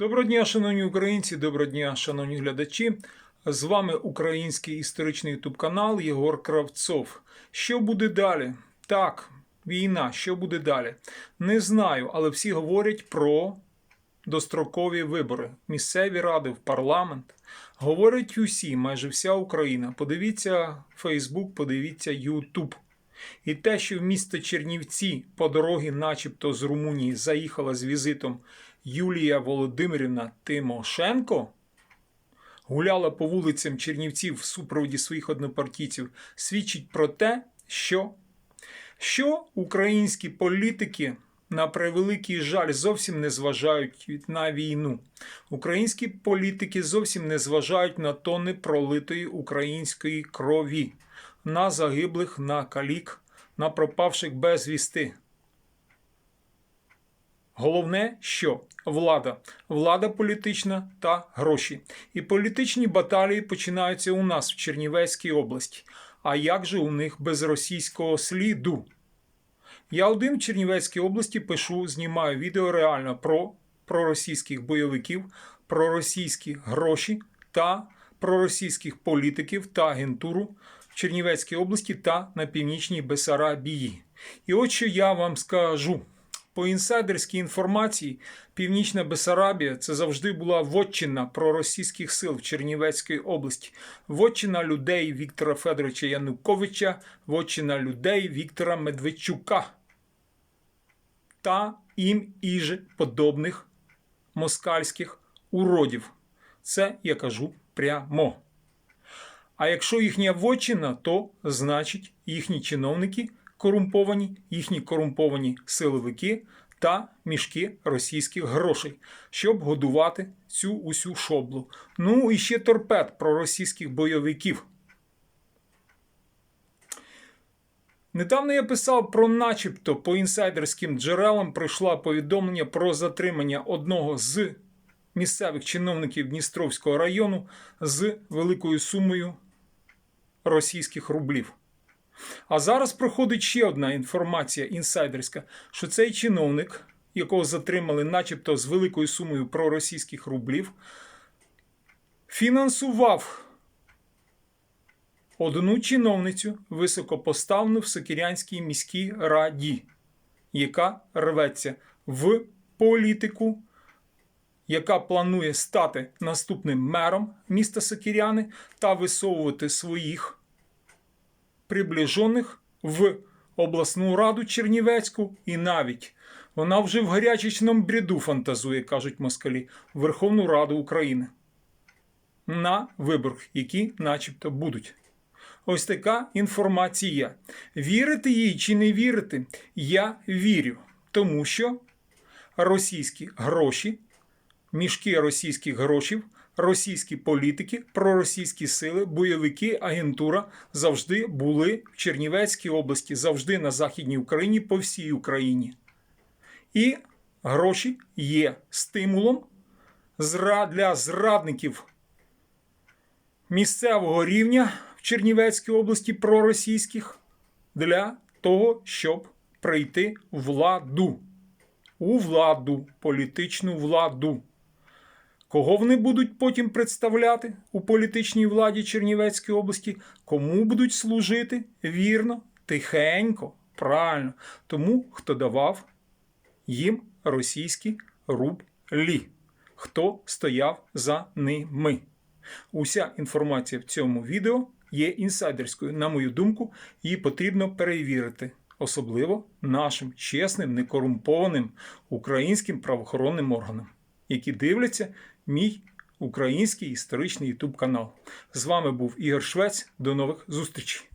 Доброго дня, шановні українці, доброго дня, шановні глядачі. З вами український історичний ютуб канал Єгор Кравцов. Що буде далі? Так, війна, що буде далі? Не знаю, але всі говорять про дострокові вибори, місцеві ради в парламент. Говорять усі, майже вся Україна. Подивіться Фейсбук, подивіться Ютуб. І те, що в місто Чернівці по дорогі, начебто з Румунії, заїхала з візитом Юлія Володимирівна Тимошенко, гуляла по вулицям Чернівців в супроводі своїх однопартійців, свідчить про те, що, що українські політики. На превеликий жаль, зовсім не зважають на війну. Українські політики зовсім не зважають на тони пролитої української крові, на загиблих, на калік, на пропавших безвісти. Головне, що влада, влада політична та гроші. І політичні баталії починаються у нас в Чернівецькій області. А як же у них без російського сліду? Я один в Чернівецькій області пишу, знімаю відео реально про проросійських бойовиків, про російські гроші та проросійських політиків та агентуру в Чернівецькій області та на північній Бесарабії. І от що я вам скажу. По інсайдерській інформації, Північна Бесарабія це завжди була вотчина проросійських сил в Чернівецькій області, вотчина людей Віктора Федоровича Януковича, вотчина людей Віктора Медведчука та їм іже подобних москальських уродів. Це я кажу прямо. А якщо їхня вотчина, то значить їхні чиновники корумповані, їхні корумповані силовики та мішки російських грошей, щоб годувати цю усю шоблу. Ну і ще торпед про російських бойовиків. Недавно я писав про начебто по інсайдерським джерелам прийшло повідомлення про затримання одного з місцевих чиновників Дністровського району з великою сумою російських рублів. А зараз проходить ще одна інформація інсайдерська, що цей чиновник, якого затримали, начебто з великою сумою проросійських рублів, фінансував одну чиновницю високопоставлену в Сокирянській міській раді, яка рветься в політику. Яка планує стати наступним мером міста Сокиряни та висовувати своїх приближених в обласну раду Чернівецьку і навіть вона вже в гарячечному бріду фантазує, кажуть москалі, Верховну Раду України на виборах, які начебто будуть. Ось така інформація. Вірити їй чи не вірити? Я вірю, тому що російські гроші, мішки російських грошів російські політики, проросійські сили, бойовики, агентура завжди були в Чернівецькій області, завжди на Західній Україні, по всій Україні. І гроші є стимулом для зрадників місцевого рівня в Чернівецькій області проросійських для того, щоб прийти владу. У владу, політичну владу. Кого вони будуть потім представляти у політичній владі Чернівецької області, кому будуть служити вірно, тихенько, правильно, тому хто давав їм російські рублі, хто стояв за ними. Уся інформація в цьому відео є інсайдерською. На мою думку, її потрібно перевірити, особливо нашим чесним, некорумпованим українським правоохоронним органам, які дивляться мій український історичний ютуб канал. З вами був Ігор Швець. До нових зустрічей!